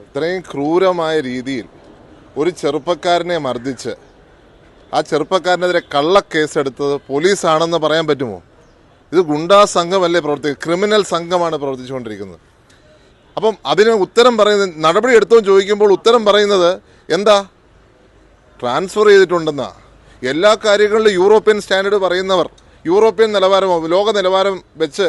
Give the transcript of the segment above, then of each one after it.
ഇത്രയും ക്രൂരമായ രീതിയിൽ ഒരു ചെറുപ്പക്കാരനെ മർദ്ദിച്ച് ആ ചെറുപ്പക്കാരനെതിരെ കള്ളക്കേസെടുത്തത് പോലീസാണെന്ന് പറയാൻ പറ്റുമോ? ഇത് ഗുണ്ടാ സംഘമല്ലേ പ്രവർത്തിക്കുന്നത് ക്രിമിനൽ സംഘമാണ് പ്രവർത്തിച്ചുകൊണ്ടിരിക്കുന്നത്. അപ്പം അതിന് ഉത്തരം പറയുന്നത് നടപടി എടുത്തോ ചോദിക്കുമ്പോൾ ഉത്തരം പറയുന്നത് എന്താ? ട്രാൻസ്ഫർ ചെയ്തിട്ടുണ്ടെന്നാ. എല്ലാ കാര്യങ്ങളിലും യൂറോപ്യൻ സ്റ്റാൻഡേർഡ് പറയുന്നവർ യൂറോപ്യൻ നിലവാരമോ ലോക നിലവാരം വെച്ച്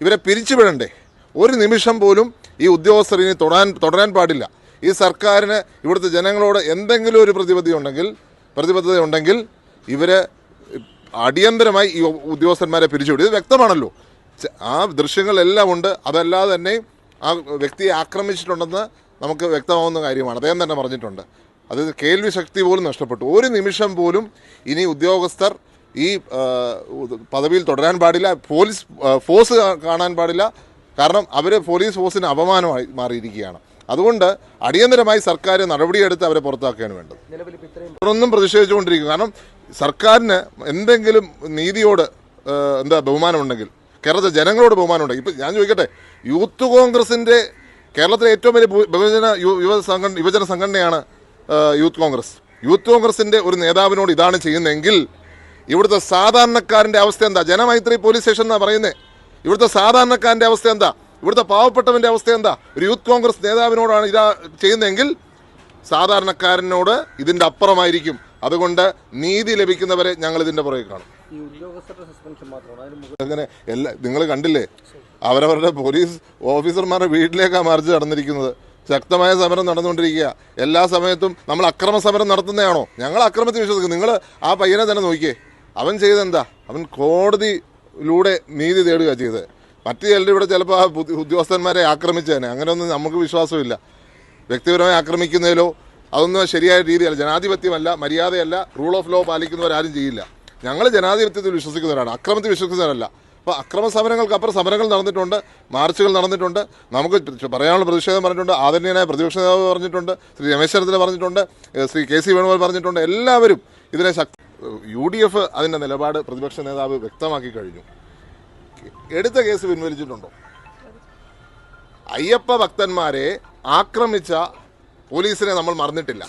ഇവരെ പിരിച്ചുവിടണ്ടേ? ഒരു നിമിഷം പോലും ഈ ഉദ്യോഗസ്ഥർ ഇനി തുടരാൻ തുടരാൻ പാടില്ല. ഈ സർക്കാരിന് ഇവിടുത്തെ ജനങ്ങളോട് എന്തെങ്കിലും ഒരു പ്രതിബദ്ധത ഉണ്ടെങ്കിൽ പ്രതിബദ്ധത ഉണ്ടെങ്കിൽ ഇവരെ അടിയന്തരമായി ഈ ഉദ്യോഗസ്ഥന്മാരെ പിരിച്ചുവിടും. ഇത് വ്യക്തമാണല്ലോ. ആ ദൃശ്യങ്ങളെല്ലാം ഉണ്ട്. അതല്ലാതെ തന്നെ ആ വ്യക്തിയെ ആക്രമിച്ചിട്ടുണ്ടെന്ന് നമുക്ക് വ്യക്തമാവുന്ന കാര്യമാണ്. അദ്ദേഹം തന്നെ പറഞ്ഞിട്ടുണ്ട്. അത് കേൾവി ശക്തി പോലും നഷ്ടപ്പെട്ടു. ഒരു നിമിഷം പോലും ഇനി ഉദ്യോഗസ്ഥർ ഈ പദവിയിൽ തുടരാൻ പാടില്ല. പോലീസ് ഫോഴ്സ് കാണാൻ പാടില്ല. കാരണം അവർ പോലീസ് ഫോഴ്സിന് അപമാനമായി മാറിയിരിക്കുകയാണ്. അതുകൊണ്ട് അടിയന്തരമായി സർക്കാർ നടപടിയെടുത്ത് അവരെ പുറത്താക്കുകയാണ് വേണ്ടത്. തുടർന്നും പ്രതിഷേധിച്ചുകൊണ്ടിരിക്കും കാരണം സർക്കാരിന് എന്തെങ്കിലും നീതിയോട് എന്താ ബഹുമാനമുണ്ടെങ്കിൽ കേരളത്തിലെ ജനങ്ങളോട് ബഹുമാനമുണ്ടെങ്കിൽ ഇപ്പം ഞാൻ ചോദിക്കട്ടെ യൂത്ത് കോൺഗ്രസിന്റെ കേരളത്തിലെ ഏറ്റവും വലിയ ബഹുജന യുവ സംഘടന യുവജന സംഘടനയാണ് യൂത്ത് കോൺഗ്രസ്. യൂത്ത് കോൺഗ്രസിന്റെ ഒരു നേതാവിനോട് ഇതാണ് ചെയ്യുന്നതെങ്കിൽ ഇവിടുത്തെ സാധാരണക്കാരന്റെ അവസ്ഥ എന്താ? ജനമൈത്രി പോലീസ് സ്റ്റേഷൻ എന്നാണ് പറയുന്നത് ഇവിടുത്തെ സാധാരണക്കാരന്റെ അവസ്ഥ എന്താ? ഇവിടുത്തെ പാവപ്പെട്ടവന്റെ അവസ്ഥ എന്താ? ഒരു യൂത്ത് കോൺഗ്രസ് നേതാവിനോടാണ് ഇതാ ചെയ്യുന്നതെങ്കിൽ സാധാരണക്കാരനോട് ഇതിന്റെ അപ്പുറമായിരിക്കും. അതുകൊണ്ട് നീതി ലഭിക്കുന്നവരെ ഞങ്ങൾ ഇതിന്റെ പുറകെ കാണും. അങ്ങനെ എല്ലാ നിങ്ങൾ കണ്ടില്ലേ? അവരവരുടെ പോലീസ് ഓഫീസർമാരുടെ വീട്ടിലേക്കാണ് മറിച്ച് നടന്നിരിക്കുന്നത്. ശക്തമായ സമരം നടന്നുകൊണ്ടിരിക്കുക. എല്ലാ സമയത്തും നമ്മൾ അക്രമ സമരം നടത്തുന്നതാണോ? ഞങ്ങൾ അക്രമത്തിൽ വിശ്വസിക്കും നിങ്ങൾ ആ പയ്യനെ തന്നെ നോക്കിയേ. അവൻ ചെയ്തെന്താ? അവൻ കോടതിയിലൂടെ നീതി തേടുക ചെയ്തത് മറ്റു ചിലർ ഇവിടെ ചിലപ്പോൾ ആ ഉദ്യോഗസ്ഥന്മാരെ ആക്രമിച്ചേനെ. അങ്ങനെയൊന്നും നമുക്ക് വിശ്വാസമില്ല. വ്യക്തിപരമായി ആക്രമിക്കുന്നതിലോ അതൊന്നും ശരിയായ രീതിയല്ല. ജനാധിപത്യമല്ല മര്യാദയല്ല റൂൾ ഓഫ് ലോ പാലിക്കുന്നവരാരും ചെയ്യില്ല. ഞങ്ങൾ ജനാധിപത്യത്തിൽ വിശ്വസിക്കുന്നവരാണ്. അക്രമത്തിൽ വിശ്വസിക്കുന്നവരല്ല. അപ്പോൾ അക്രമ സമരങ്ങൾക്ക് അപ്പുറം സമരങ്ങൾ നടന്നിട്ടുണ്ട് മാർച്ചുകൾ നടന്നിട്ടുണ്ട്. നമുക്ക് പറയാനുള്ള പ്രതിഷേധം പറഞ്ഞിട്ടുണ്ട് ആദരണീയനായ പ്രതിപക്ഷ നേതാവ് പറഞ്ഞിട്ടുണ്ട് ശ്രീ രമേശ് പറഞ്ഞിട്ടുണ്ട് ശ്രീ കെ സി വേണുഗോപാൽ പറഞ്ഞിട്ടുണ്ട്. എല്ലാവരും ഇതിനെ ശക്തി യു ഡി എഫ് അതിന്റെ നിലപാട് പ്രതിപക്ഷ നേതാവ് വ്യക്തമാക്കി കഴിഞ്ഞു. എടുത്ത കേസ് പിൻവലിച്ചിട്ടുണ്ടോ? അയ്യപ്പ ഭക്തന്മാരെ ആക്രമിച്ച പോലീസിനെ നമ്മൾ മറന്നിട്ടില്ല.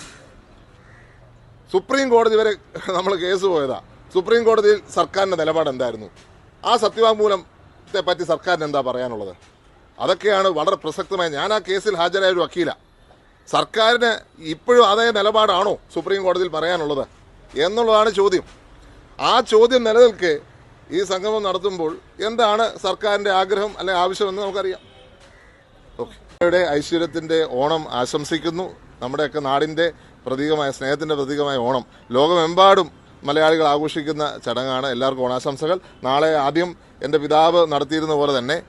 സുപ്രീം കോടതി വരെ നമ്മൾ കേസ് പോയതാ. സുപ്രീം കോടതിയിൽ സർക്കാരിന്റെ നിലപാട് എന്തായിരുന്നു? ആ സത്യവാങ്മൂലത്തെ പറ്റി സർക്കാരിന് എന്താ പറയാനുള്ളത്? അതൊക്കെയാണ് വളരെ പ്രസക്തമായ. ഞാൻ ആ കേസിൽ ഹാജരായ ഒരു വക്കീല. സർക്കാരിന് ഇപ്പോഴും അതേ നിലപാടാണോ സുപ്രീം കോടതിയിൽ പറയാനുള്ളത്? എന്നുള്ളതാണ് ചോദ്യം. ആ ചോദ്യം നിലനിൽക്കെ ഈ സംഗമം നടത്തുമ്പോൾ എന്താണ് സർക്കാരിന്റെ ആഗ്രഹം അല്ലെങ്കിൽ ആവശ്യമെന്ന് നമുക്കറിയാം. ഓക്കെ. ഐശ്വര്യത്തിന്റെ ഓണം ആശംസിക്കുന്നു. നമ്മുടെയൊക്കെ നാടിന്റെ പ്രതീകമായ സ്നേഹത്തിന്റെ പ്രതീകമായ ഓണം. ലോകമെമ്പാടും മലയാളികൾ ആഘോഷിക്കുന്ന ചടങ്ങാണ്. എല്ലാവർക്കും ഓണാശംസകൾ. നാളെ ആദ്യം എന്റെ പിതാവ് നടത്തിയിരുന്ന പോലെ തന്നെ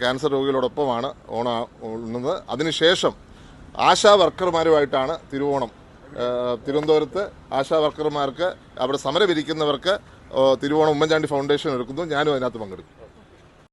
ക്യാൻസർ രോഗികളോടൊപ്പമാണ് ഓണം ഉണ്ണുന്നത്. അതിനുശേഷം ആശാ വർക്കർമാരുമായിട്ടാണ് തിരുവോണം. തിരുവനന്തപുരത്ത് ആശാ വർക്കർമാർക്ക് അവിടെ സമരമിരിക്കുന്നവർക്ക് തിരുവോണം ഉമ്മൻചാണ്ടി ഫൗണ്ടേഷൻ ഒരുക്കുന്നു. ഞാനും അതിനകത്ത് പങ്കെടുക്കും.